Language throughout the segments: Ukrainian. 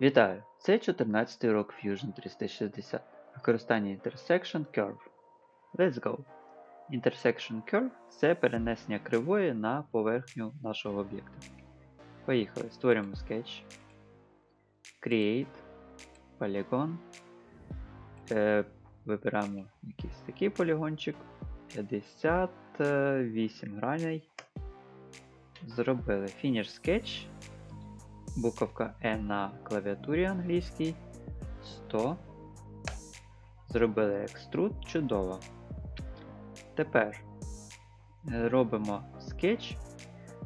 Вітаю! Це 14 урок Fusion 360. Використання Intersection Curve. Let's go! Intersection Curve це перенесення кривої на поверхню нашого об'єкта. Поїхали. Створюємо скетч. Create. Polygon. Е, вибираємо якийсь такий полігончик. 58 граней. Зробили Finish Sketch буковка E на клавіатурі англійській 100. Зробили екструд чудово. Тепер е, робимо скетч.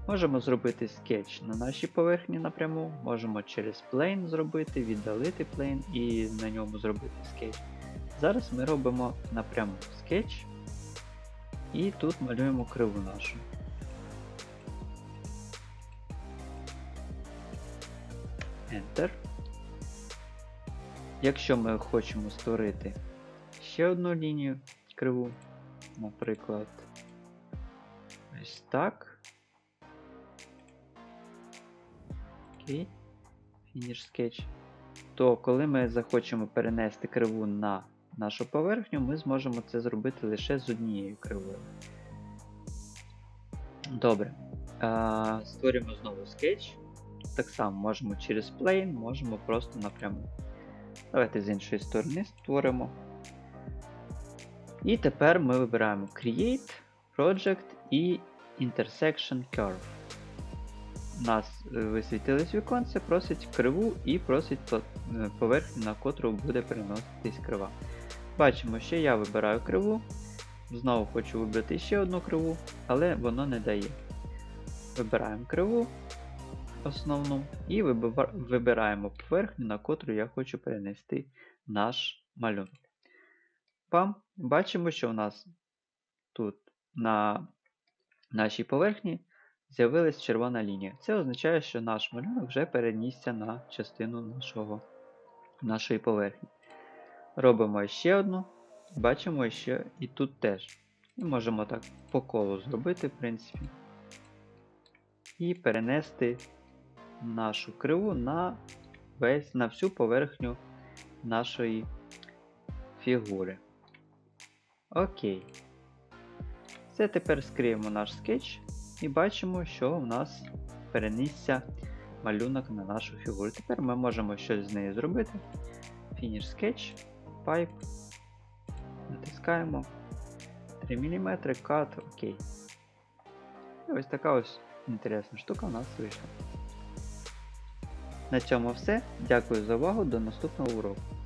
Можемо зробити скетч на нашій поверхні напряму, можемо через plane зробити, віддалити plane і на ньому зробити скетч. Зараз ми робимо напряму скетч і тут малюємо криву нашу. Enter. Якщо ми хочемо створити ще одну лінію криву, наприклад, ось так. Окей. Finish Sketch. То коли ми захочемо перенести криву на нашу поверхню, ми зможемо це зробити лише з однією кривою. Добре. Створюємо знову скетч. Так само можемо через plane, можемо просто напряму. Давайте з іншої сторони створимо. І тепер ми вибираємо Create, Project і Intersection Curve. У нас висвітилось віконце, просить криву і просить е, поверхню, на котру буде переноситись крива. Бачимо, що я вибираю криву. Знову хочу вибрати ще одну криву, але воно не дає. Вибираємо криву основну і вибираємо поверхню, на котру я хочу перенести наш малюнок. Бам! Бачимо, що у нас тут на нашій поверхні з'явилась червона лінія. Це означає, що наш малюнок вже перенісся на частину нашого, нашої поверхні. Робимо ще одну, бачимо, що і тут теж. І можемо так по колу зробити, в принципі. І перенести нашу криву на весь, на всю поверхню нашої фігури. Окей. Це тепер скриємо наш скетч і бачимо, що у нас перенісся малюнок на нашу фігуру. Тепер ми можемо щось з нею зробити. Finish Sketch, Pipe. Натискаємо 3 мм, Cut, окей. І ось така ось інтересна штука у нас вийшла. На цьому все. Дякую за увагу. До наступного уроку.